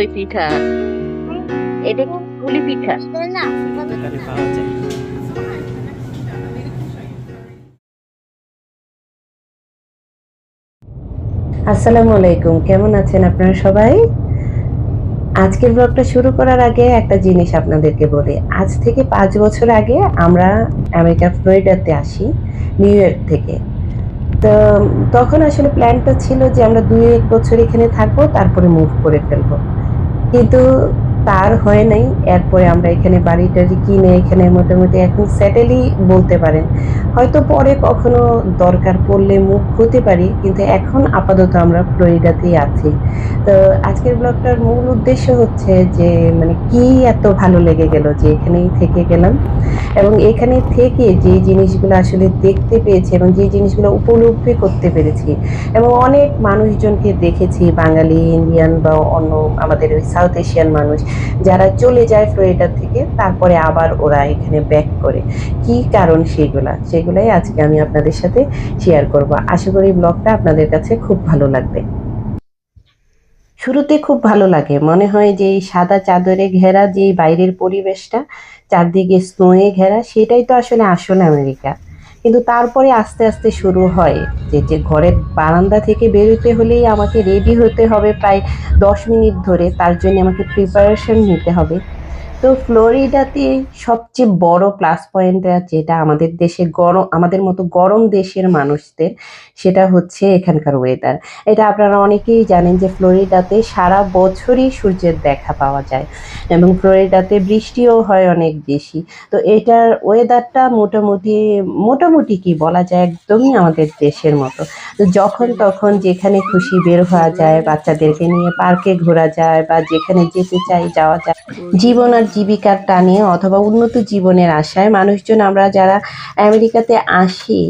চিতই পিঠা। এটা পুলি পিঠা? আসসালামু আলাইকুম, কেমন আছেন আপনারা সবাই? আজকের ব্লগটা শুরু করার আগে একটা জিনিস আপনাদেরকে বলি। আজ থেকে পাঁচ বছর আগে আমরা আমেরিকা, ফ্লোরিডাতে আসি, নিউ ইয়র্ক থেকে। তো তখন আসলে প্ল্যানটা ছিল যে আমরা দুই এক বছর এখানে থাকব, তারপরে মুভ করে ফেলব। কিন্তু তার হয় নাই। এরপরে আমরা এখানে বাড়ি টাড়ি কিনে এখানে মোটামুটি এখন সেটেলই বলতে পারেন। হয়তো পরে কখনো দরকার পড়লে মুখ হতে পারি, কিন্তু এখন আপাতত আমরা ফ্লোরিডাতেই আছি। তো আজকের ব্লগটার মূল উদ্দেশ্য হচ্ছে যে মানে কি এত ভালো লেগে গেল যে এখানেই থেকে গেলাম? এবং এখানে থেকে যে জিনিসগুলো আসলে দেখতে পেয়েছি এবং যে জিনিসগুলো উপলব্ধি করতে পেরেছি এবং অনেক মানুষজনকে দেখেছি, বাঙালি, ইন্ডিয়ান বা অন্য আমাদের ওই সাউথ এশিয়ান মানুষ যারা চলে যায় ফ্লোরিডা থেকে, তারপরে আবার ওরা এখানে ব্যাক করে। কি কারণ সেগুলা? সেগুলাই আজকে আমি আপনাদের সাথে শেয়ার করব। আশা করি ব্লগটা আপনাদের কাছে খুব ভালো লাগবে। শুরুতে খুব ভালো লাগে। মনে হয় যে এই সাদা চাদরে ঘেরা যে বাইরের পরিবেশটা, চারদিকে স্নোয়ে ঘেরা, সেটাই তো আসলে আসল আমেরিকা কিন্তু তারপরে আস্তে আস্তে শুরু হয় যে যে ঘরের বারান্দা থেকে বেরোতে হলেই আমাকে রেডি হতে হবে প্রায় দশ মিনিট ধরে। তার জন্য আমাকে প্রিপারেশন নিতে হবে। তো ফ্লোরিডাতে সবচেয়ে বড় প্লাস পয়েন্ট যেটা আমাদের দেশে গরম, আমাদের মতো গরম দেশের মানুষদের, সেটা হচ্ছে এখানকার ওয়েদার এটা আপনারা অনেকেই জানেন যে ফ্লোরিডাতে সারা বছরই সূর্যের দেখা পাওয়া যায় এবং ফ্লোরিডাতে বৃষ্টিও হয় অনেক বেশি। তো এটার ওয়েদারটা মোটামুটি মোটামুটি কি বলা যায়? একদমই আমাদের দেশের মতো। তো যখন তখন যেখানে খুশি বের হওয়া যায়, বাচ্চাদেরকে নিয়ে পার্কে ঘোরা যায় বা যেখানে যেতে চাই যাওয়া যায়। জীবন আর জীবিকার টানে অথবা উন্নত জীবনের আশায় মানুষজন আমরা যারা আমেরিকাতে আসি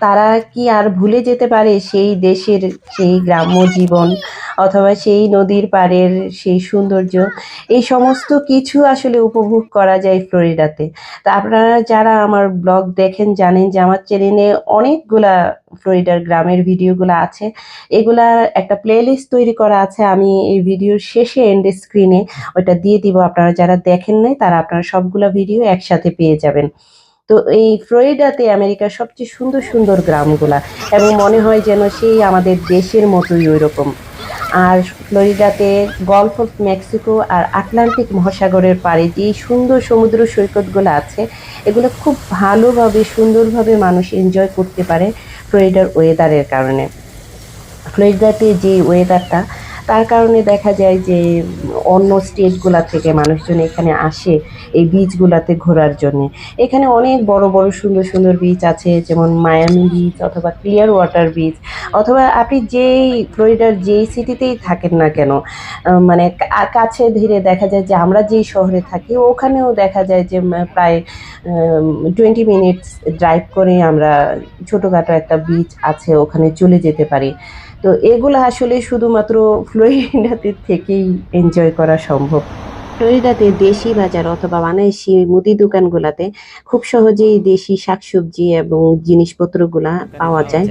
তারা কি আর ভুলে যেতে পারে সেই দেশের সেই গ্রাম্য জীবন অথবা সেই নদীর পাড়ের সেই সৌন্দর্য? এই সমস্ত কিছু আসলে উপভোগ করা যায় ফ্লোরিডাতে। তা আপনারা যারা আমার ব্লগ দেখেন, জানেন যে আমার চ্যানেলে অনেকগুলা ফ্লোরিডার গ্রামের ভিডিওগুলো আছে। এগুলার একটা প্লেলিস্ট তৈরি করা আছে। আমি এই ভিডিওর শেষে এন্ড স্ক্রিনে ওটা দিয়ে দিব। আপনারা যারা দেখেন নাই, তারা আপনারা সবগুলো ভিডিও একসাথে পেয়ে যাবেন। তো এই ফ্লোরিডাতে আমেরিকার সবচেয়ে সুন্দর সুন্দর গ্রামগুলা, এবং মনে হয় যেন সেই আমাদের দেশের মতোই ওই রকম আর ফ্লোরিডাতে গলফ অফ মেক্সিকো আর আটলান্টিক মহাসাগরের পাড়ে যে সুন্দর সমুদ্র সৈকতগুলো আছে, এগুলো খুব ভালোভাবে, সুন্দরভাবে মানুষ এনজয় করতে পারে ফ্লোরিডার ওয়েদারের কারণে। ফ্লোরিডাতে যে ওয়েদারটা তার কারণে দেখা যায় যে, অন্য স্টেটগুলা থেকে মানুষজন এখানে আসে এই বিচগুলাতে ঘোরার জন্য। এখানে অনেক বড় বড়, সুন্দর সুন্দর বিচ আছে, যেমন মায়ামি বিচ অথবা ক্লিয়ার ওয়াটার বিচ অথবা আপনি যেই ফ্লোরিডার যেই সিটিতেই থাকেন না কেন মানে কাছে ধীরে দেখা যায় যে আমরা যেই শহরে থাকি, ওখানেও দেখা যায় যে প্রায় টোয়েন্টি মিনিটস ড্রাইভ করে আমরা ছোটোখাটো একটা বিচ আছে, ওখানে চলে যেতে পারি। তো এগুলো আসলে শুধুমাত্র ফ্লোরিডাতে থেকেই এনজয় করা সম্ভব। ফ্লোরিডাতে দেশি বাজার অথবা বানাইশি মুদি দোকানগুলাতে খুব সহজেই দেশি শাকসবজি এবং জিনিসপত্রগুলা পাওয়া যায়।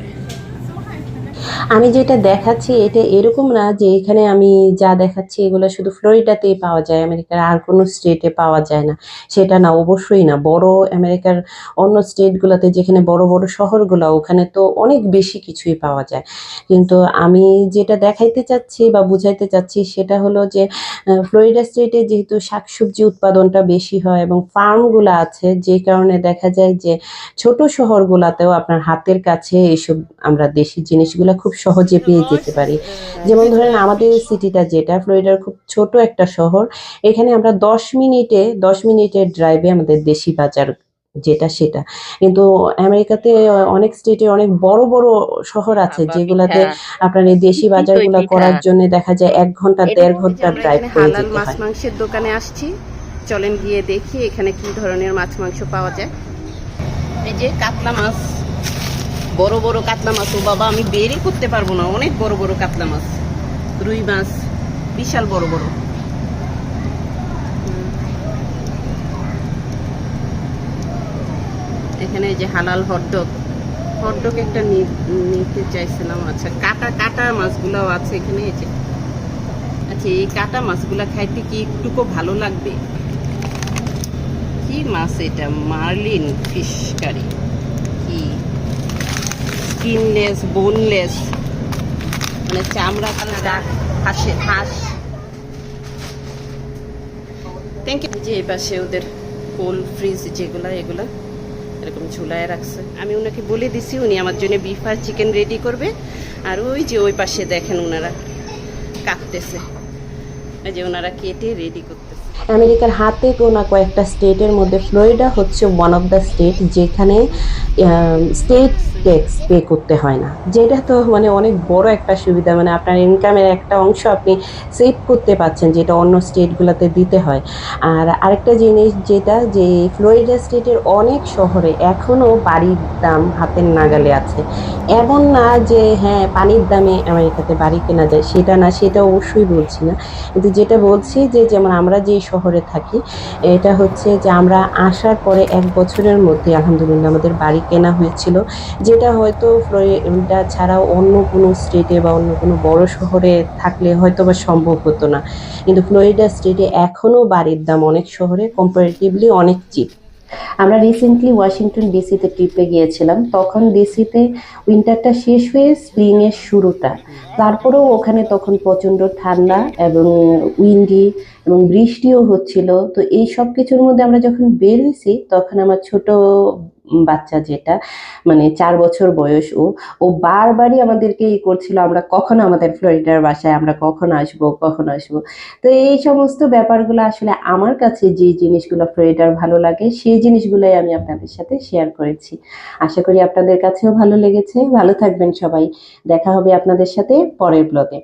আমি যেটা দেখাচ্ছি এটা এরকম না যে এখানে আমি যা দেখাচ্ছি এগুলো শুধু ফ্লোরিডাতেই পাওয়া যায়, আমেরিকার আর কোনো স্টেটে পাওয়া যায় না। সেটা না, অবশ্যই না। বড় আমেরিকার অন্য স্টেটগুলোতে যেখানে বড় বড় শহরগুলো, ওখানে তো অনেক বেশি কিছুই পাওয়া যায়। কিন্তু আমি যেটা দেখাইতে চাচ্ছি বা বুঝাইতে চাচ্ছি সেটা হলো যে ফ্লোরিডা স্টেটে যেহেতু শাকসবজি উৎপাদনটা বেশি হয় এবং ফার্মগুলো আছে, যে কারণে দেখা যায় যে ছোট শহরগুলোতেও আপনার হাতের কাছে এইসব আমরা দেশি জিনিসগুলো খুব সহজে পেয়ে যেতে পারি। যেমন ধরেন আমাদের সিটিটা যেটা ফ্লোরিডার খুব ছোট একটা শহর এখানে আমরা দশ মিনিটে দশ মিনিটের ড্রাইভে আমাদের দেশি বাজার যেটা সেটা। কিন্তু আমেরিকাতে অনেক স্টেটে অনেক বড় বড় শহর আছে যেগুলাতে আপনার এই দেশি বাজারগুলো করার জন্য দেখা যায় এক ঘণ্টা দেড় ঘণ্টা ড্রাইভ করে যেতে মাছ মাংসের দোকানে আসছি। চলেন গিয়ে দেখি এখানে কি ধরনের মাছ মাংস পাওয়া যায়। এই যে কাতলা মাছ। বড় বড় কাতলা মাছ, ও বাবা, আমি বেরই করতে পারব না। অনেক বড় বড় কাতলা মাছ, রুই মাছ, বিশাল বড় বড়। এখানে যে হালাল হটডগ হটডগ একটা নিতে চাইছিলাম আচ্ছা কাটা কাটা মাছগুলোও আছে এখানে যে। আচ্ছা এই কাটা মাছগুলা খাইতে কি একটুকু ভালো লাগবে? কি মাছ এটা? Marlin fish curry. কি? স্কিনলেস বোনলেস মানে চামড়া কালার হাসে, হাঁস। থ্যাংক ইউ যে এই পাশে ওদের কোল্ড ফ্রিজ যেগুলা, এগুলা এরকম ঝুলায় রাখছে। আমি ওনাকে বলে দিছি, উনি আমার জন্য বিফ আর চিকেন রেডি করবে। আর ওই যে ওই পাশে দেখেন ওনারা কাটতেছে যে ওনারা কেটে রেডি করতেছে। আমেরিকার হাতে গোনা কয়েকটা স্টেটের মধ্যে ফ্লোরিডা হচ্ছে ওয়ান অফ দ্য স্টেট যেখানে স্টেট ট্যাক্স পে করতে হয় না। যেটা তো মানে অনেক বড় একটা সুবিধা মানে আপনার ইনকামের একটা অংশ আপনি সেভ করতে পারছেন, যেটা অন্য স্টেটগুলোতে দিতে হয়। আর আরেকটা জিনিস যেটা, যে ফ্লোরিডা স্টেটের অনেক শহরে এখনও বাড়ির দাম হাতের নাগালে আছে। এমন না যে হ্যাঁ পানির দামে আমেরিকাতে বাড়ি কেনা যায়, সেটা না, সেটা অবশ্যই বলছি না। কিন্তু যেটা বলছি যে, যেমন আমরা যে শহরে থাকি, এটা হচ্ছে যে আমরা আসার পরে এক বছরের মধ্যে আলহামদুলিল্লাহ আমাদের বাড়ি কেনা হয়েছিল। যেটা হয়তো ফ্লোরিডা ছাড়াও অন্য কোনো স্টেটে বা অন্য কোনো বড় শহরে থাকলে হয়তো বা সম্ভব হতো না। কিন্তু ফ্লোরিডা স্টেটে এখনও বাড়ির দাম অনেক শহরে কম্পারেটিভলি অনেক চিপ আমরা রিসেন্টলি ওয়াশিংটন ডিসিতে ট্রিপে গিয়েছিলাম, তখন ডিসিতে উইন্টারটা শেষ হয়ে স্প্রিংয়ের শুরুটা। তারপরেও ওখানে তখন প্রচণ্ড ঠান্ডা এবং উইন্ডি এবং বৃষ্টিও হচ্ছিল। তো এই সব কিছুর মধ্যে আমরা যখন বের হয়েছি, তখন আমার ছোট বাচ্চা যেটা মানে চার বছর বয়স ও ও বারবারই আমাদেরকে ই করছিল, আমরা কখন আমাদের ফ্লোরিডার বাসায়, আমরা কখন আসব কখন আসব। তো এই সমস্ত ব্যাপারগুলো আসলে আমার কাছে যে জিনিসগুলো ফ্লোরিডার ভালো লাগে, সেই জিনিসগুলোই আমি আপনাদের সাথে শেয়ার করেছি। আশা করি আপনাদের কাছেও ভালো লেগেছে। ভালো থাকবেন সবাই। দেখা হবে আপনাদের সাথে পরের ব্লগে